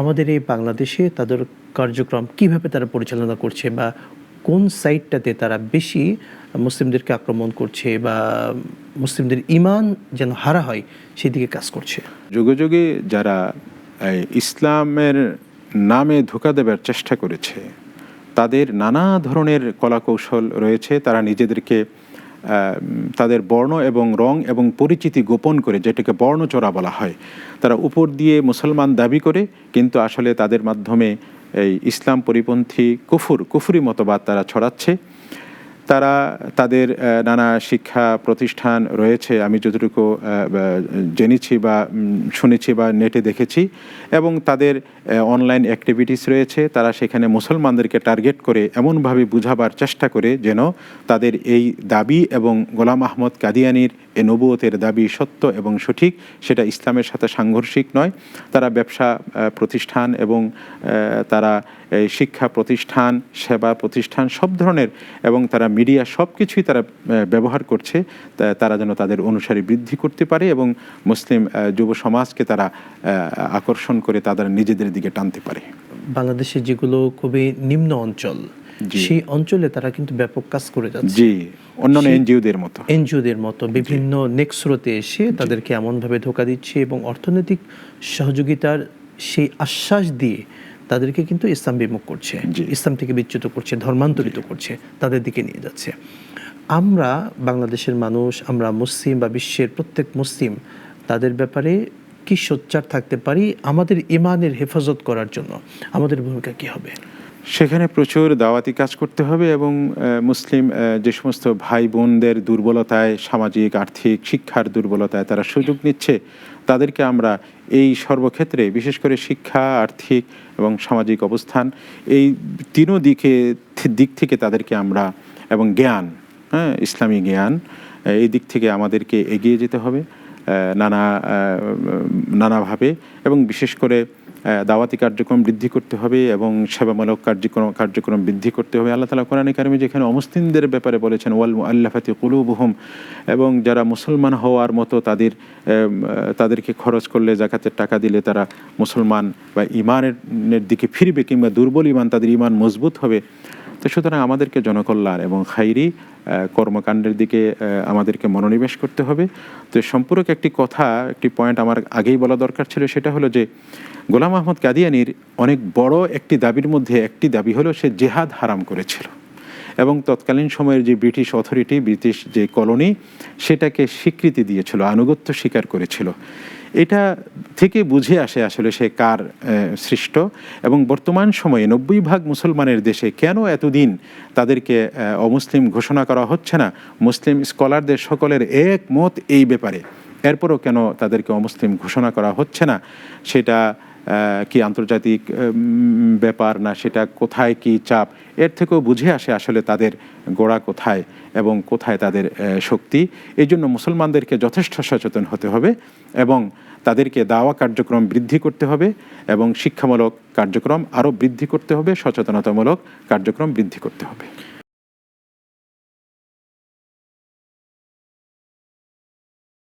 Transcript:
আমাদের এই বাংলাদেশে তাদের কার্যক্রম কীভাবে তারা পরিচালনা করছে বা কোন সাইটটাতে তারা বেশি মুসলিমদেরকে আক্রমণ করছে বা মুসলিমদের ইমান যেন হারা হয়, সেদিকে কাজ করছে? যুগে যুগে যারা ইসলামের নামে ধোকা দেবার চেষ্টা করেছে, তাদের নানা ধরনের কলাকৌশল রয়েছে, তারা নিজেদেরকে তাদের বর্ণ এবং রং এবং পরিচিতি গোপন করে যেটাকে বর্ণচোরা বলা হয়, তারা উপর দিয়ে মুসলমান দাবি করে, কিন্তু আসলে তাদের মাধ্যমে এই ইসলাম পরিপন্থী কুফুর, কুফুরি মতবাদ তারা ছড়াচ্ছে। তারা তাদের নানা শিক্ষা প্রতিষ্ঠান রয়েছে। আমি যতটুকু জেনেছি বা শুনেছি বা নেটে দেখেছি এবং তাদের অনলাইন অ্যাক্টিভিটিস রয়েছে। তারা সেখানে মুসলমানদেরকে টার্গেট করে এমনভাবে বুঝাবার চেষ্টা করে যেন তাদের এই দাবি এবং গোলাম আহমদ কাদিয়ানির এ নবুয়তের দাবি সত্য এবং সঠিক, সেটা ইসলামের সাথে সাংঘর্ষিক নয়। তারা ব্যবসা প্রতিষ্ঠান এবং তারা শিক্ষা প্রতিষ্ঠান, সেবা প্রতিষ্ঠান সব ধরনের এবং তারা মিডিয়া সব কিছুই তারা ব্যবহার করছে। তারা যেন তাদের অনুসারী বৃদ্ধি করতে পারে এবং মুসলিম যুব সমাজকে তারা আকর্ষণ করে তাদের নিজেদের দিকে টানতে পারে। বাংলাদেশে যেগুলো খুবই নিম্ন অঞ্চল সেই অঞ্চলে তারা কিন্তু ব্যাপক কাজ করে যাচ্ছে। জি অন্যান্য এনজিওদের মতো। এনজিওদের মতো বিভিন্ন নেক্সরোতে এসে তাদেরকে এমনভাবে ধোকা দিচ্ছে এবং অর্থনৈতিক সহযোগিতার সেই আশ্বাস দিয়ে তাদেরকে কিন্তু ইসলাম বিমুখ করছে ইসলাম থেকে বিচ্যুত করছে ধর্মান্তরিত করছে তাদের দিকে নিয়ে যাচ্ছে। আমরা বাংলাদেশের মানুষ আমরা মুসলিম বা বিশ্বের প্রত্যেক মুসলিম তাদের ব্যাপারে কি সোচ্চার থাকতে পারি আমাদের ইমানের হেফাজত করার জন্য? আমাদের ভূমিকা কি হবে? সেখানে প্রচুর দাওয়াতি কাজ করতে হবে এবং মুসলিম যে সমস্ত ভাই বোনদের দুর্বলতায়, সামাজিক, আর্থিক, শিক্ষার দুর্বলতায় তারা সুযোগ নিচ্ছে, তাদেরকে আমরা এই সর্বক্ষেত্রে, বিশেষ করে শিক্ষা, আর্থিক এবং সামাজিক অবস্থান, এই তিনও দিকে, দিক থেকে তাদেরকে আমরা, এবং জ্ঞান হ্যাঁ ইসলামী জ্ঞান, এই দিক থেকে আমাদেরকে এগিয়ে যেতে হবে। নানা নানাভাবে এবং বিশেষ করে দাওয়াতি কার্যক্রম বৃদ্ধি করতে হবে এবং সেবামূলক কার্যক্রম কার্যক্রম বৃদ্ধি করতে হবে। আল্লাহ তালা কোরআন কারিমে যেখানে অমুসলিমদের ব্যাপারে বলেছেন ওয়াল আল্লাহাতি কুলুবহুম এবং যারা মুসলমান হওয়ার মতো তাদের তাদেরকে খরচ করলে জাকাতের টাকা দিলে তারা মুসলমান বা ইমানের দিকে ফিরবে কিংবা দুর্বল ইমান তাদের ইমান মজবুত হবে। তো সুতরাং আমাদেরকে জনকল্যাণ এবং খাইরি কর্মকাণ্ডের দিকে আমাদেরকে মনোনিবেশ করতে হবে। তো সম্পূরক একটি কথা, একটি পয়েন্ট আমার আগেই বলা দরকার ছিল, সেটা হলো যে গোলাম আহমদ কাদিয়ানির অনেক বড় একটি দাবির মধ্যে একটি দাবি হলো, সে জেহাদ হারাম করেছিল। এবং তৎকালীন সময়ের যে ব্রিটিশ অথরিটি ব্রিটিশ যে কলোনি সেটাকে স্বীকৃতি দিয়েছিল, আনুগত্য স্বীকার করেছিল। এটা থেকে বুঝে আসে আসলে সে কার সৃষ্ট। এবং বর্তমান সময়ে নব্বই ভাগ মুসলমানের দেশে কেন এতদিন তাদেরকে অমুসলিম ঘোষণা করা হচ্ছে না? মুসলিম স্কলারদের সকলের একমত এই ব্যাপারে। এরপরও কেন তাদেরকে অমুসলিম ঘোষণা করা হচ্ছে না? সেটা কি আন্তর্জাতিক ব্যাপার না? সেটা কোথায় কি চাপ? এর থেকেও বুঝে আসে আসলে তাদের গোড়া কোথায় এবং কোথায় তাদের শক্তি। এই জন্য মুসলমানদেরকে যথেষ্ট সচেতন হতে হবে এবং তাদেরকে দাওয়া কার্যক্রম বৃদ্ধি করতে হবে এবং শিক্ষামূলক কার্যক্রম আরও বৃদ্ধি করতে হবে, সচেতনতামূলক কার্যক্রম বৃদ্ধি করতে হবে।